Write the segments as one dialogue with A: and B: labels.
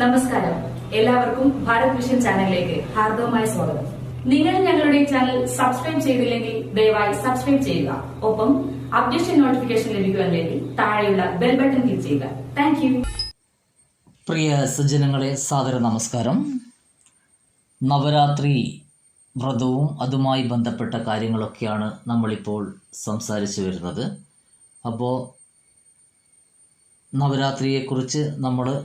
A: നമസ്കാരം. എല്ലാവർക്കും ഭാരത് വിഷൻ ചാനലിലേക്ക് ഹാർദവമായ സ്വാഗതം. നിങ്ങൾ ഞങ്ങളുടെ ചാനൽ സബ്സ്ക്രൈബ് ചെയ്തില്ലെങ്കിൽ ദയവായി സബ്സ്ക്രൈബ് ചെയ്യുക. ഒപ്പം അപ്ഡേഷൻ നോട്ടിഫിക്കേഷൻ ലഭിക്കുവാൻ വേണ്ടി താഴെയുള്ള ബെൽ ബട്ടൺ ക്ലിക്ക് ചെയ്യുക. താങ്ക്
B: പ്രിയ സജ്ജനങ്ങളെ സാദര നമസ്കാരം. നവരാത്രി വ്രതവും അതുമായി ബന്ധപ്പെട്ട കാര്യങ്ങളൊക്കെയാണ് നമ്മളിപ്പോൾ സംസാരിച്ചു വരുന്നത്. അപ്പോൾ നവരാത്രിയെക്കുറിച്ച് നമ്മൾ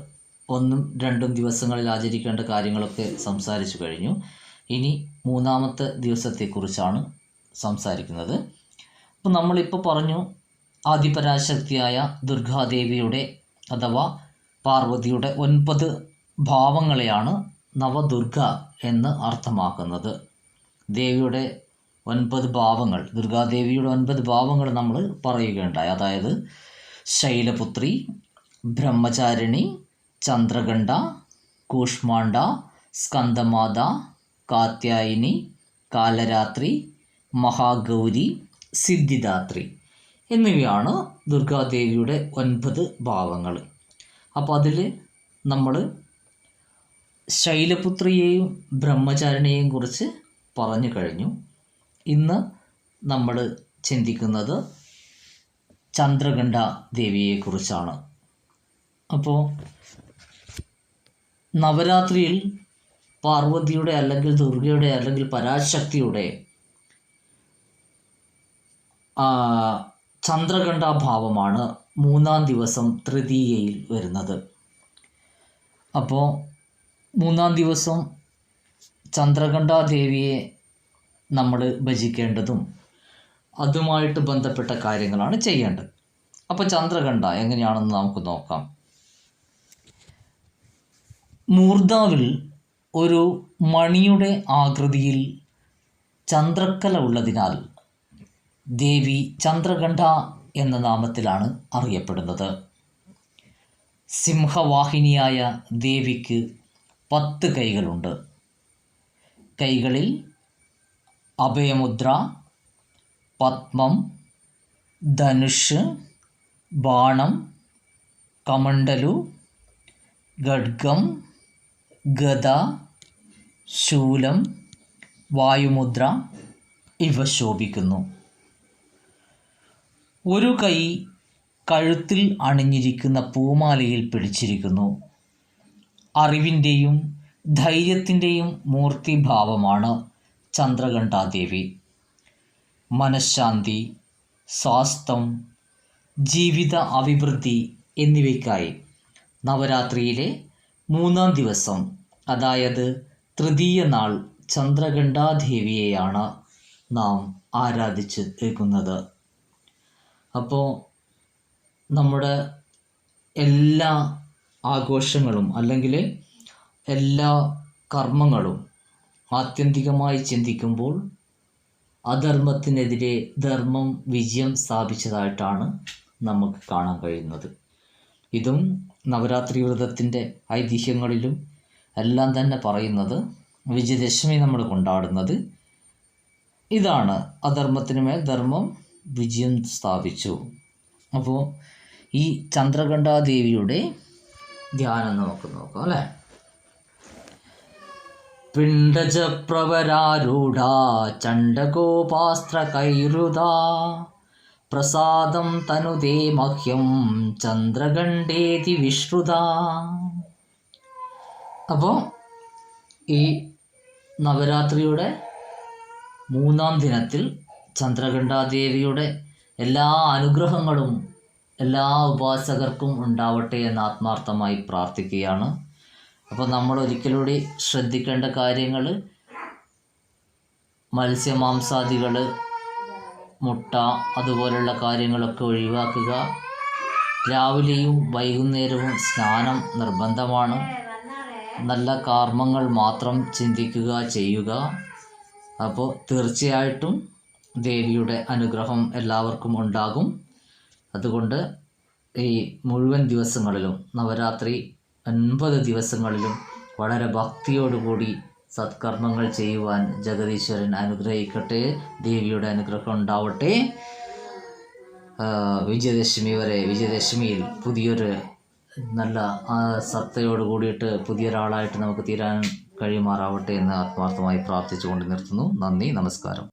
B: ഒന്നും രണ്ടും ദിവസങ്ങളിൽ ആചരിക്കേണ്ട കാര്യങ്ങളൊക്കെ സംസാരിച്ചു കഴിഞ്ഞു. ഇനി മൂന്നാമത്തെ ദിവസത്തെക്കുറിച്ചാണ് സംസാരിക്കുന്നത്. അപ്പോൾ നമ്മളിപ്പോൾ പറഞ്ഞു ആദിപരാശക്തിയായ ദുർഗാദേവിയുടെ അഥവാ പാർവതിയുടെ ഒൻപത് ഭാവങ്ങളെയാണ് നവദുർഗ എന്ന് അർത്ഥമാക്കുന്നത്. ദേവിയുടെ ഒൻപത് ഭാവങ്ങൾ ദുർഗാദേവിയുടെ ഒൻപത് ഭാവങ്ങൾ നമ്മൾ പറയുകയുണ്ടായി. അതായത് ശൈലപുത്രി ബ്രഹ്മചാരിണി ചന്ദ്രഗണ്ഡ കൂഷ്മാണ്ഡ സ്കന്ദമാത കാത്യായിനി കാലരാത്രി മഹാഗൗരി സിദ്ധിദാത്രി എന്നിവയാണ് ദുർഗാദേവിയുടെ ഒൻപത് ഭാവങ്ങൾ. അപ്പോൾ അതിൽ നമ്മൾ ശൈലപുത്രിയെയും ബ്രഹ്മചാരിണിയെയും കുറിച്ച് പറഞ്ഞു കഴിഞ്ഞു. ഇന്ന് നമ്മൾ ചിന്തിക്കുന്നത് ചന്ദ്രഗണ്ഡ ദേവിയെക്കുറിച്ചാണ്. അപ്പോൾ നവരാത്രിയിൽ പാർവതിയുടെ അല്ലെങ്കിൽ ദുർഗയുടെ അല്ലെങ്കിൽ പരാശക്തിയുടെ ചന്ദ്രകണ്ഠാഭാവമാണ് മൂന്നാം ദിവസം തൃതീയയിൽ വരുന്നത്. അപ്പോൾ മൂന്നാം ദിവസം ചന്ദ്രകണ്ഠാദേവിയെ നമ്മൾ ഭജിക്കേണ്ടതും അതുമായിട്ട് ബന്ധപ്പെട്ട കാര്യങ്ങളാണ് ചെയ്യേണ്ടത്. അപ്പോൾ ചന്ദ്രകണ്ഠ എങ്ങനെയാണെന്ന് നമുക്ക് നോക്കാം. മൂർധാവിൽ ഒരു മണിയുടെ ആകൃതിയിൽ ചന്ദ്രക്കല ഉള്ളതിനാൽ ദേവി ചന്ദ്രഗണ്ഡ എന്ന നാമത്തിലാണ് അറിയപ്പെടുന്നത്. സിംഹവാഹിനിയായ ദേവിക്ക് പത്ത് കൈകളുണ്ട്. കൈകളിൽ അഭയമുദ്ര പത്മം ധനുഷ് ബാണം കമണ്ടലു ഖഡ്ഗം ഗദ ശൂലം വായുമുദ്ര ഇവ ശോഭിക്കുന്നു. ഒരു കൈ കഴുത്തിൽ അണിഞ്ഞിരിക്കുന്ന പൂമാലയിൽ പിടിച്ചിരിക്കുന്നു. അറിവിന്റെയും ധൈര്യത്തിന്റെയും മൂർത്തിഭാവമാണ് ചന്ദ്രഘണ്ഠാദേവി മനഃശാന്തി സ്വാസ്ഥം ജീവിത അഭിവൃദ്ധി എന്നിവയ്ക്കായി നവരാത്രിയിലെ മൂന്നാം ദിവസം അതായത് തൃതീയ നാൾ ചന്ദ്രഘണ്ഠാദേവിയെയാണ് നാം ആരാധിച്ച് നിൽക്കുന്നത് അപ്പോൾ നമ്മുടെ എല്ലാ ആഘോഷങ്ങളും അല്ലെങ്കിൽ എല്ലാ കർമ്മങ്ങളും ആത്യന്തികമായി ചിന്തിക്കുമ്പോൾ അധർമ്മത്തിനെതിരെ ധർമ്മം വിജയം സ്ഥാപിച്ചതായിട്ടാണ് നമുക്ക് കാണാൻ കഴിയുന്നത്. ഇതും നവരാത്രി വ്രതത്തിന്റെ ഐതിഹ്യങ്ങളിലും എല്ലാം തന്നെ പറയുന്നത് വിജയദശമി നമ്മൾ കൊണ്ടാടുന്നത്. ഇതാണ് അധർമ്മത്തിന് മേൽ ധർമ്മം വിജയം സ്ഥാപിച്ചു. അപ്പോൾ ഈ ചന്ദ്രഘണ്ഠാദേവിയുടെ ധ്യാനം നമുക്ക് നോക്കാം അല്ലേ? പിണ്ടജപ്രവരാരൂഢ ചണ്ഡഗോപാസ്ത്ര കൈരുത പ്രസാദം തനുദേ മഹ്യം ചന്ദ്രഖണ്ഡേതി വിശ്രുത. അപ്പോൾ ഈ നവരാത്രിയുടെ മൂന്നാം ദിനത്തിൽ ചന്ദ്രഖണ്ഡാദേവിയുടെ എല്ലാ അനുഗ്രഹങ്ങളും എല്ലാ ഉപാസകർക്കും ഉണ്ടാവട്ടെ എന്ന് ആത്മാർത്ഥമായി പ്രാർത്ഥിക്കുകയാണ്. അപ്പോൾ നമ്മൾ ഒരിക്കലൂടെ ശ്രദ്ധിക്കേണ്ട കാര്യങ്ങൾ മത്സ്യമാംസാദികൾ മുട്ട അതുപോലുള്ള കാര്യങ്ങളൊക്കെ ഒഴിവാക്കുക. രാവിലെയും വൈകുന്നേരവും സ്നാനം നിർബന്ധമാണ്. നല്ല കർമ്മങ്ങൾ മാത്രം ചിന്തിക്കുക ചെയ്യുക. അപ്പോൾ തീർച്ചയായിട്ടും ദേവിയുടെ അനുഗ്രഹം എല്ലാവർക്കും ഉണ്ടാകും. അതുകൊണ്ട് ഈ മുഴുവൻ ദിവസങ്ങളിലും നവരാത്രി ഒൻപത് ദിവസങ്ങളിലും വളരെ ഭക്തിയോടുകൂടി സത്കർമ്മങ്ങൾ ചെയ്യുവാൻ ജഗദീശ്വരൻ അനുഗ്രഹിക്കട്ടെ ദേവിയുടെ അനുഗ്രഹം ഉണ്ടാവട്ടെ. വിജയദശമി വരെ വിജയദശമിയിൽ പുതിയൊരു നല്ല സത്തയോട് കൂടിയിട്ട് പുതിയൊരാളായിട്ട് നമുക്ക് തീരാൻ കഴിയുമാറാവട്ടെ എന്ന് ആത്മാർത്ഥമായി പ്രാർത്ഥിച്ചുകൊണ്ട് നിർത്തുന്നു. നന്ദി നമസ്കാരം.